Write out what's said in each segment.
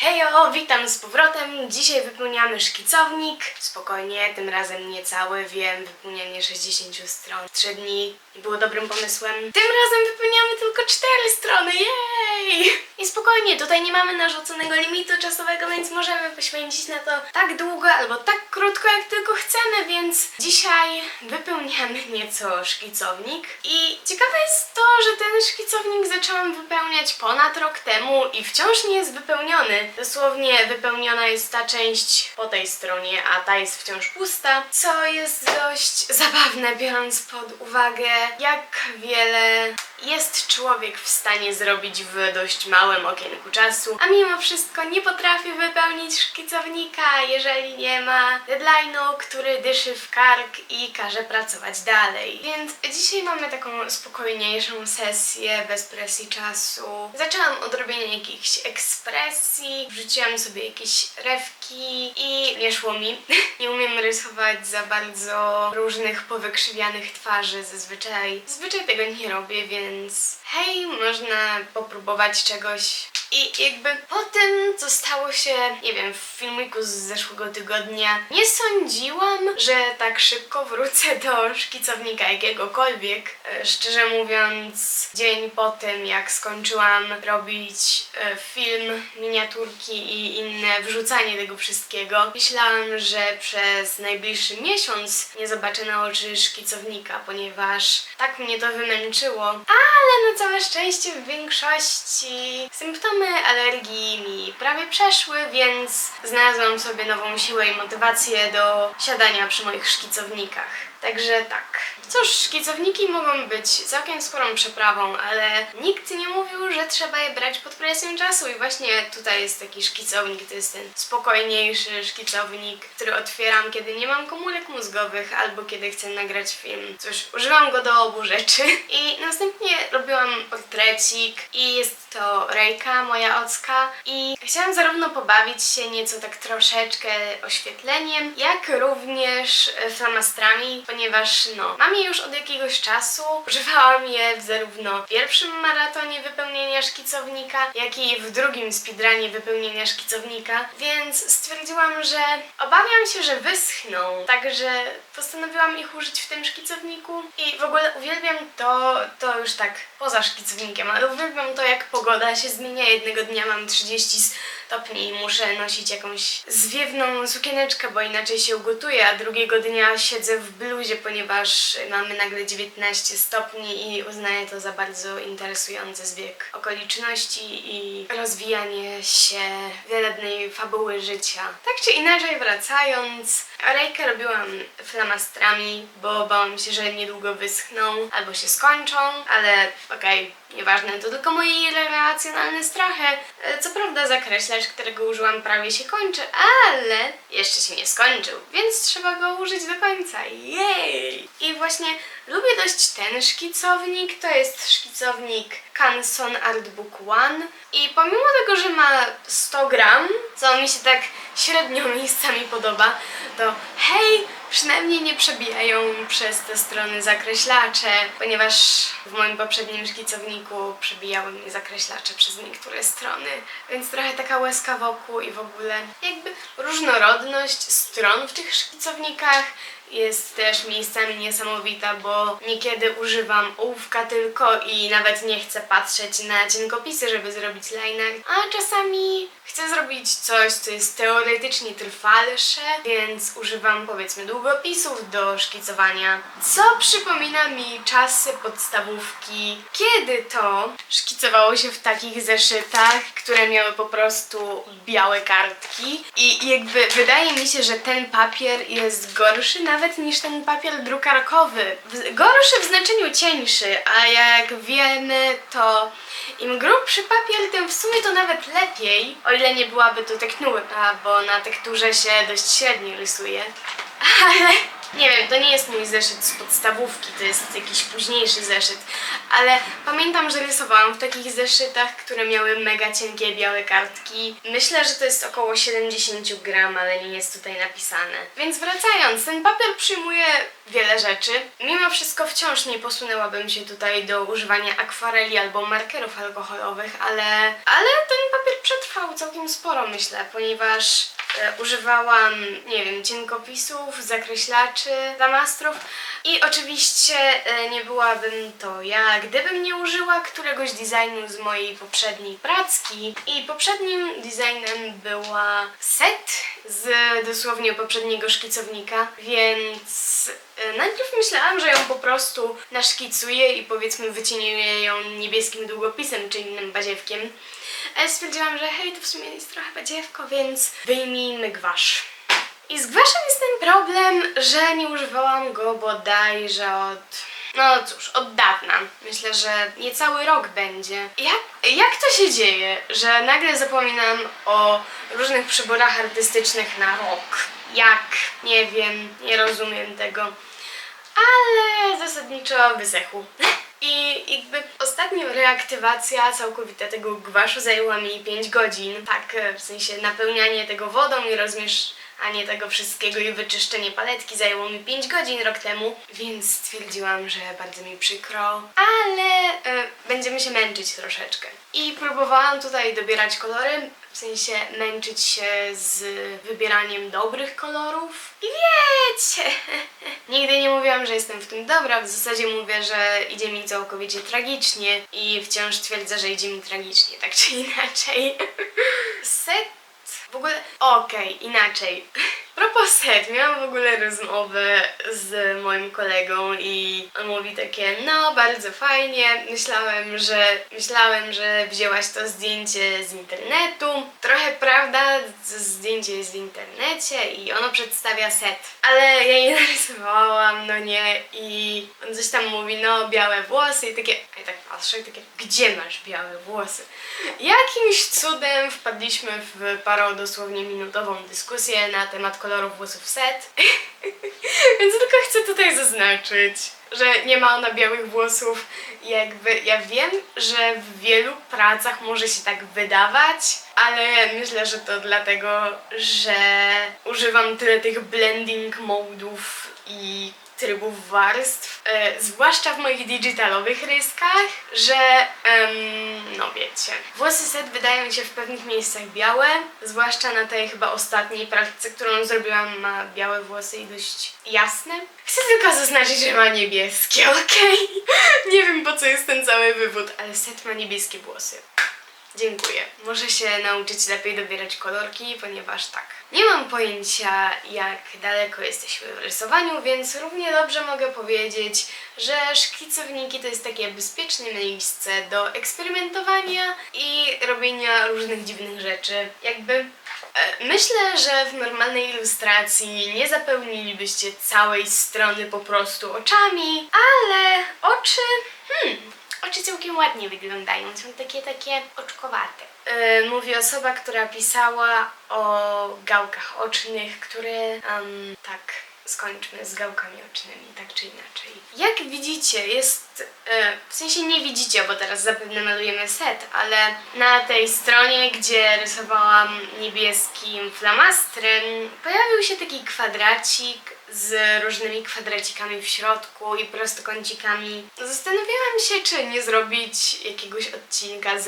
Hejo, witam z powrotem. Dzisiaj wypełniamy szkicownik. Spokojnie, tym razem nie cały, wiem, wypełnianie 60 stron w 3 dni było dobrym pomysłem. Tym razem wypełniamy tylko 4 strony, jej! I spokojnie, tutaj nie mamy narzuconego limitu czasowego, więc możemy poświęcić na to tak długo albo tak krótko, jak tylko chcemy, więc dzisiaj wypełniamy nieco szkicownik. I ciekawe jest to, że ten szkicownik zaczęłam wypełniać ponad rok temu i wciąż nie jest wypełniony. Dosłownie wypełniona jest ta część po tej stronie, a ta jest wciąż pusta, co jest dość zabawne, biorąc pod uwagę, jak wiele jest człowiek w stanie zrobić w dość małym okienku czasu, a mimo wszystko nie potrafi wypełnić szkicownika, jeżeli nie ma deadline'u, który dyszy w kark i każe pracować dalej. Więc dzisiaj mamy taką spokojniejszą sesję, bez presji czasu. Zaczęłam od robienia jakichś ekspresji, wrzuciłam sobie jakieś rewki i nie szło mi. nie umiem rysować za bardzo różnych powykrzywianych twarzy zazwyczaj. Zazwyczaj tego nie robię, więc hej, można popróbować czegoś. I jakby po tym, co stało się, nie wiem, w filmiku z zeszłego tygodnia, nie sądziłam, że tak szybko wrócę do szkicownika jakiegokolwiek. E, Szczerze mówiąc, dzień po tym, jak skończyłam robić e, film, miniaturki i inne wrzucanie tego wszystkiego, myślałam, że przez najbliższy miesiąc nie zobaczę na oczy szkicownika, ponieważ tak mnie to wymęczyło. Ale na całe szczęście w większości symptomy alergii mi prawie przeszły, więc znalazłam sobie nową siłę i motywację do siadania przy moich szkicownikach. Także tak. Cóż, szkicowniki mogą być całkiem sporą przeprawą, ale nikt nie mówił, że trzeba je brać pod presją czasu i właśnie tutaj jest taki szkicownik, to jest ten spokojniejszy szkicownik, który otwieram, kiedy nie mam komórek mózgowych albo kiedy chcę nagrać film. Cóż, używam go do obu rzeczy i następnie robiłam portrecik i jest to Rejka, moja ocka i chciałam zarówno pobawić się nieco tak troszeczkę oświetleniem, jak również flamastrami, ponieważ no, mam je już od jakiegoś czasu. Używałam je w zarówno pierwszym maratonie wypełnienia szkicownika, jak i w drugim speedrunie wypełnienia szkicownika, więc stwierdziłam, że obawiam się, że wyschną, także postanowiłam ich użyć w tym szkicowniku i w ogóle uwielbiam to, to już tak poza szkicownikiem, ale uwielbiam to, jak pogoda się zmienia. Jednego dnia mam 30 stopni i muszę nosić jakąś zwiewną sukieneczkę, bo inaczej się ugotuję, a drugiego dnia siedzę w bluzie, ponieważ mamy nagle 19 stopni i uznaję to za bardzo interesujący zbieg okoliczności i rozwijanie się wielebnej fabuły życia. Tak czy inaczej wracając, rejkę robiłam flamastrami, bo bałam się, że niedługo wyschną albo się skończą, ale okej, nieważne, to tylko moje irracjonalne strachy. E, Co prawda zakreślacz, którego użyłam prawie się kończy, ale jeszcze się nie skończył, więc trzeba go użyć do końca. Jej! I właśnie lubię dość ten szkicownik, to jest szkicownik Canson Artbook One i pomimo tego, że ma 100 gram, co mi się tak średnio miejscami podoba, to hej, przynajmniej nie przebijają przez te strony zakreślacze, ponieważ w moim poprzednim szkicowniku przebijały mnie zakreślacze przez niektóre strony, więc trochę taka łezka wokół i w ogóle jakby różnorodność stron w tych szkicownikach jest też miejscami niesamowita, bo niekiedy używam ołówka tylko i nawet nie chcę patrzeć na cienkopisy, żeby zrobić liner, a czasami chcę zrobić coś, co jest teoretycznie trwalsze, więc używam powiedzmy długopisów do szkicowania, co przypomina mi czasy podstawówki, kiedy to szkicowało się w takich zeszytach, które miały po prostu białe kartki? I jakby wydaje mi się, że ten papier jest gorszy nawet niż ten papier drukarkowy. Gorszy w znaczeniu cieńszy, a jak wiemy, to im grubszy papier, tym w sumie to nawet lepiej, o ile nie byłaby to tektura, bo na tekturze się dość średnio rysuje. Ale Nie wiem, to nie jest mój zeszyt z podstawówki, to jest jakiś późniejszy zeszyt, ale pamiętam, że rysowałam w takich zeszytach, które miały mega cienkie białe kartki. Myślę, że to jest około 70 gram, ale nie jest tutaj napisane. Więc wracając, ten papier przyjmuje wiele rzeczy. Mimo wszystko wciąż nie posunęłabym się tutaj do używania akwareli albo markerów alkoholowych, ale, ale ten papier przetrwał całkiem sporo, myślę, ponieważ e, używałam, nie wiem, cienkopisów, zakreślaczy, zamastrów. I oczywiście e, nie byłabym to ja, gdybym nie użyła któregoś designu z mojej poprzedniej pracki. I poprzednim designem była set z dosłownie poprzedniego szkicownika, więc e, najpierw myślałam, że ją po prostu naszkicuję i powiedzmy wycieniuję ją niebieskim długopisem czy innym baziewkiem, ale stwierdziłam, że hej, to w sumie jest trochę badziewko, więc wyjmijmy gwasz. I z gwaszem jest ten problem, że nie używałam go bodajże od... No cóż, od dawna. Myślę, że niecały rok będzie. Jak, jak to się dzieje, że nagle zapominam o różnych przyborach artystycznych na rok? Jak? Nie wiem, nie rozumiem tego. Ale zasadniczo wysechł. I jakby ostatnia reaktywacja całkowita tego gwaszu zajęła mi 5 godzin. Tak, e, w sensie napełnianie tego wodą i rozmieszanie tego wszystkiego i wyczyszczenie paletki zajęło mi 5 godzin rok temu, więc stwierdziłam, że bardzo mi przykro, ale e, będziemy się męczyć troszeczkę. I próbowałam tutaj dobierać kolory, w sensie męczyć się z wybieraniem dobrych kolorów. I wiecie, nigdy nie mówiłam, że jestem w tym dobra, w zasadzie mówię, że idzie mi całkowicie tragicznie i wciąż twierdzę, że idzie mi tragicznie, tak czy inaczej. Set w ogóle, okej, inaczej. Propos set, miałam w ogóle rozmowę z moim kolegą i on mówi takie, no bardzo fajnie, myślałem, że myślałem, że wzięłaś to zdjęcie z internetu. Trochę zdjęcie jest w internecie i ono przedstawia set. Ale ja je narysowałam, no nie, i on coś tam mówi, no białe włosy i takie, a ja tak patrzę i takie, gdzie masz białe włosy? Jakimś cudem wpadliśmy w parę dosłownie minutową dyskusję na temat kolorów włosów set. Więc tylko chcę tutaj zaznaczyć, że nie ma ona białych włosów. Jakby ja wiem, że w wielu pracach może się tak wydawać, ale myślę, że to dlatego, że używam tyle tych blending modów i trybów warstw, e, zwłaszcza w moich digitalowych ryskach, że em, no wiecie, włosy set wydają się w pewnych miejscach białe, zwłaszcza na tej chyba ostatniej pracce, którą zrobiłam, ma białe włosy i dość jasne. Chcę tylko zaznaczyć, że ma niebieskie, okej? Nie wiem po co jest ten cały wywód, ale set ma niebieskie włosy. Dziękuję. Muszę się nauczyć lepiej dobierać kolorki, ponieważ tak. Nie mam pojęcia, jak daleko jesteśmy w rysowaniu, więc równie dobrze mogę powiedzieć, że szkicowniki to jest takie bezpieczne miejsce do eksperymentowania i robienia różnych dziwnych rzeczy. Jakby e, myślę, że w normalnej ilustracji nie zapełnilibyście całej strony po prostu oczami, ale oczy. Hmm, Oczy całkiem ładnie wyglądają, są takie, takie oczkowate. Yy, mówi osoba, która pisała o gałkach ocznych, które, em, tak, skończmy z gałkami ocznymi, tak czy inaczej. Jak widzicie, jest, e, w sensie nie widzicie, bo teraz zapewne malujemy set, ale na tej stronie, gdzie rysowałam niebieskim flamastrem, pojawił się taki kwadracik z różnymi kwadracikami w środku i prostokącikami. Zastanawiałam się, czy nie zrobić jakiegoś odcinka z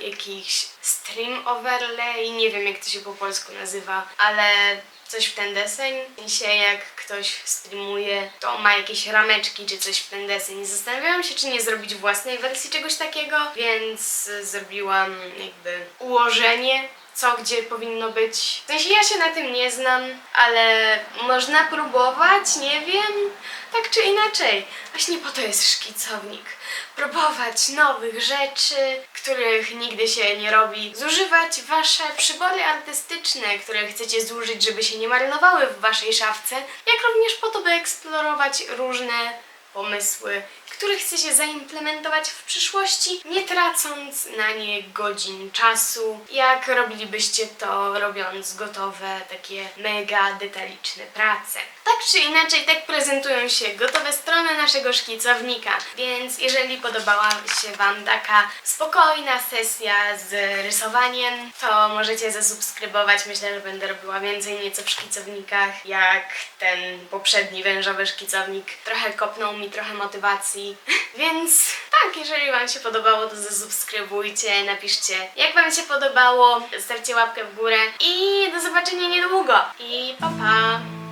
jakichś stream overlay, nie wiem jak to się po polsku nazywa, ale coś w ten deseń. W jak ktoś streamuje, to ma jakieś rameczki czy coś w ten deseń. Zastanawiałam się, czy nie zrobić własnej wersji czegoś takiego, więc zrobiłam jakby ułożenie co gdzie powinno być. W sensie ja się na tym nie znam, ale można próbować, nie wiem, tak czy inaczej. Właśnie po to jest szkicownik. Próbować nowych rzeczy, których nigdy się nie robi. Zużywać wasze przybory artystyczne, które chcecie zużyć, żeby się nie marnowały w waszej szafce, jak również po to, by eksplorować różne pomysły, które chcecie zaimplementować w przyszłości, nie tracąc na nie godzin czasu, jak robilibyście to robiąc gotowe, takie mega detaliczne prace. Tak czy inaczej, tak prezentują się gotowe strony naszego szkicownika, więc jeżeli podobała się Wam taka spokojna sesja z rysowaniem, to możecie zasubskrybować. Myślę, że będę robiła więcej nieco w szkicownikach, jak ten poprzedni wężowy szkicownik. Trochę kopnął mi trochę motywacji, więc tak, jeżeli Wam się podobało, to zasubskrybujcie, napiszcie jak Wam się podobało, zostawcie łapkę w górę i do zobaczenia niedługo. I pa pa!